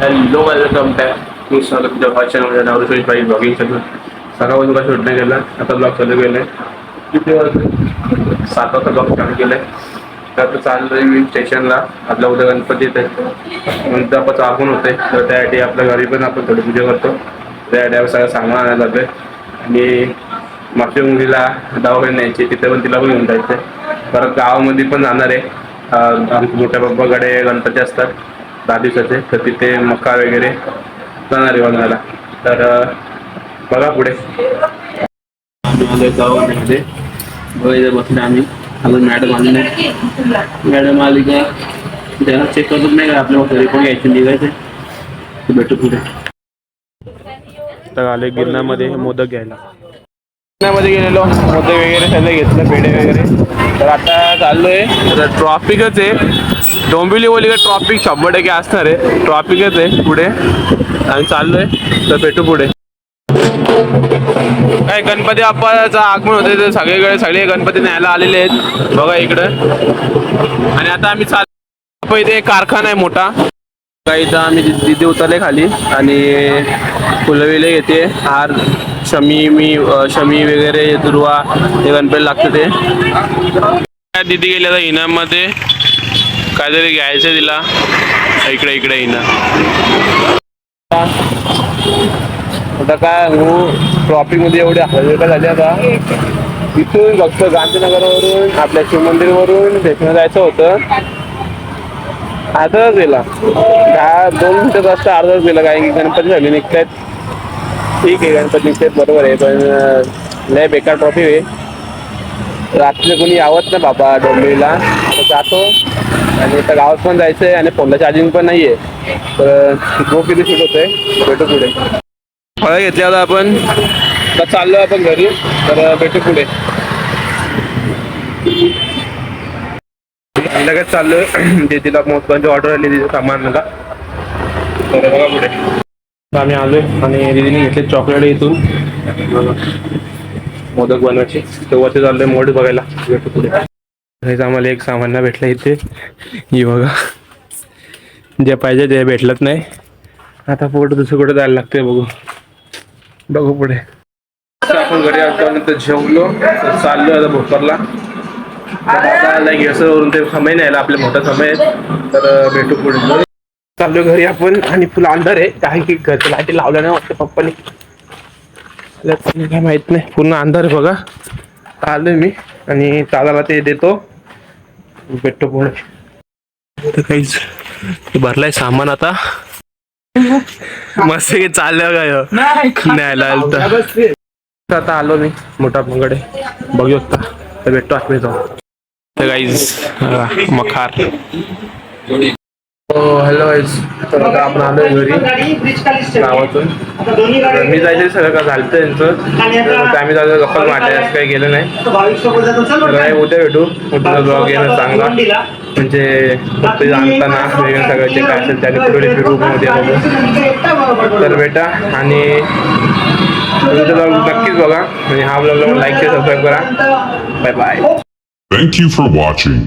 Hello welcome back मी स्वागत तुझ्या भाषा चॅनलमध्ये नाव सुरेश भाई ब्लॉगिंग सगळं सकाळपासून काय शूट नाही केला आता ब्लॉग चालू केलं आहे किती वाजले सात वाजता ब्लॉग चालू केलं आहे तर आता चाललो आहे मी स्टेशनला आपला उद्या गणपती येते नंतर आपण चालून होते तर त्यासाठी आपल्या घरी पण आपण थोडी पूजा करतो. त्यासाठी आपण सगळं सामान आणायला जातोय. आणि मागच्या मुलीला दवाखान्यात न्यायची तिथे पण तिला पण घेऊन जायचं परत गावामध्ये पण जाणार आहे. आमच्या मोठ्या बाप्पाकडे गणपती असतात. दहा दिवसाचे. तर तिथे मका वगैरे जाणार आहे बघायला. तर बघा पुढे गावामध्ये बघा इथे बसले आम्ही अजून मॅडम आली नाही मॅडम आली का त्याला चेक करत नाही का आपल्या घरी पण घ्यायचे निघायचे भेटू पुढे. तर आले गिरणामध्ये मोदक घ्यायला. पुण्यामध्ये गेलेलो. मोदक वगैरे सगळं घेतलं पेढे वगैरे. तर आता चाललोय. तर ट्रॉफिकच आहे. डोंबिवली बोली का ट्रॉफिक शंभर टक्के असणार आहे. ट्रॉफिकच आहे पुढे. आम्ही चाललोय. तर भेटू पुढे. काय गणपती बाप्पाचं आगमन होते तर सगळीकडे सगळे गणपती न्यायला आलेले आहेत. बघा इकडं. आणि आता आम्ही चाल इथे एक कारखाना आहे मोठा. काही इथं आम्ही ति- तिथे उतरले खाली. आणि फुलं विले घेते. हार शमी मी शमी वगैरे दुर्वा हे गणपती लागतं ते. दिदी गेली आता इनाममध्ये. काहीतरी घ्यायचं तिला. इकडे इकडे इना. आता काय हो ट्रॉफिकमध्ये एवढे हजार झाले आता? तिथून फक्त गांधीनगरवरून आपल्या शिवमंदिरवरून भेटणं जायचं होतं. अर्धा तास गेला. दहा दोन मिनिटं जास्त अर्धा तास गेला कारण की गणपती झाले निघतायत. ठीक आहे गणपती निघतायत बरोबर आहे पण लय बेकार ट्रॉफी आहे. रात्री कोणी यावत नाही बाबा डोंबिवलीला. तर जातो. आणि त्या गावात पण जायचं आहे आणि फोनला चार्जिंग पण नाही आहे तर गो किती शूट होतंय. भेटू पुढे. फळं घेतल्या आता आपण. तर चाललो आपण घरी. तर भेटू पुढे. लगेच चाललोय. तिला मोदकांची ऑर्डर आली तिथे सामान मला तर बघा पुढे. आम्ही आलोय आणि दीदीने घेतले चॉकलेट इथून. मोदक बनवायचे. तेव्हाचे चाललंय मोड बघायला. भेटू पुढे. आम्हाला एक सामान भेटलं इथे. ही बघा. जे पाहिजे ते भेटलंच नाही. आता पुढे दुसरं कुठे जायला लागतंय बघू. बघू पुढे. आपण घरी आल्यानंतर जेवलो. तर चाललो आता भोकरला. तर आता ते समय नाही आपले मोठा समय तर भेटू पुढे. चाललो घरी आपण आणि फुल अंधार आहे. काही की घरच्या लाईटी लावल्या नाही वाटतं पप्पानी. काय माहीत नाही. पूर्ण अंधार आहे बघा. आलोय मी आणि चालायला ते देतो. भेटतो पुढे. तर काहीच ते भरलाय सामान आता. मस्त की चाललं काय? न्यायला आलं तर आता आलो मी मोठा पंगडे. बघू शकता तर भेटतो आतमध्ये जाऊ तर काहीच मखार. हॅलो एस तर आता आपण आलोय घरी. गावातून. मी जायचं सगळं का झालं त्यांचं तर आम्ही जायचं गप्पा मारल्या असं काही गेलं नाही. तर उद्या भेटू. उद्या ब्लॉग येणं चांगला. म्हणजे फक्त जाणताना वेगळं सगळं जे काय असेल त्याने पुढे फिरू उद्या तर बेटा आणि तुमचा ब्लॉग नक्कीच बघा. म्हणजे हा ब्लॉगला लाईक शेअर सबस्क्राईब करा. Bye bye thank you for watching.